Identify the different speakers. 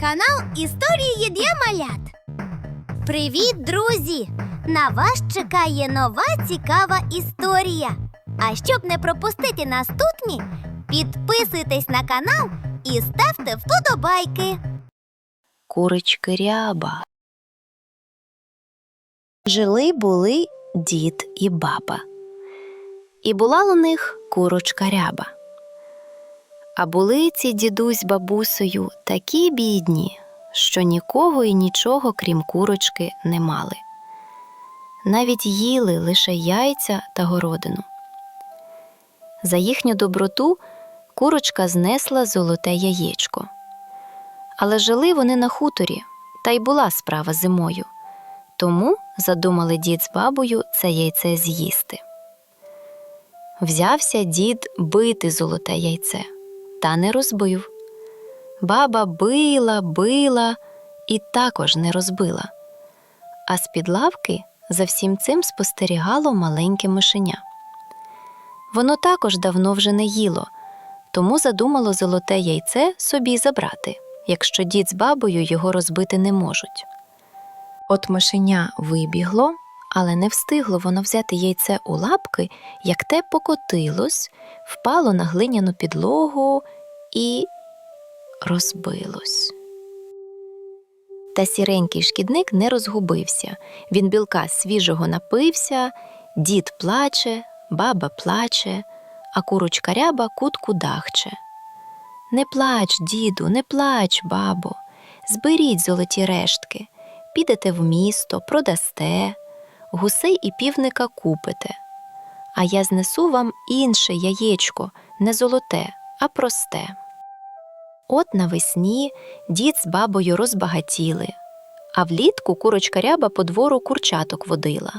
Speaker 1: канал Історії для малят. Привіт, друзі! На вас чекає нова цікава історія. А щоб не пропустити наступні, підписуйтесь на канал і ставте вподобайки.
Speaker 2: курочки ряба. Жили були дід і баба. І була у них курочка ряба. А були ці дідусь бабусею такі бідні, що нікого і нічого, крім курочки, не мали. Навіть їли лише яйця та городину. За їхню доброту курочка знесла золоте яєчко. Але жили вони на хуторі, та й була справа зимою. Тому задумали дід з бабою це яйце з'їсти. Взявся дід бити золоте яйце, та не розбив. Баба била, била і також не розбила. А з-під лавки за всім цим спостерігало маленьке мишеня. Воно також давно вже не їло, тому задумало золоте яйце собі забрати, якщо дід з бабою його розбити не можуть. От мишеня вибігло, але не встигло воно взяти яйце у лапки, як те покотилось, впало на глиняну підлогу і розбилось. Та сіренький шкідник не розгубився. Він білка свіжого напився, дід плаче, баба плаче, а курочка ряба кутку дахче. Не плач, діду, не плач, бабо, зберіть золоті рештки, підете в місто, продасте, гусей і півника купите. А я знесу вам інше яєчко, не золоте, а просте. От навесні дід з бабою розбагатіли, а влітку курочка ряба по двору курчаток водила.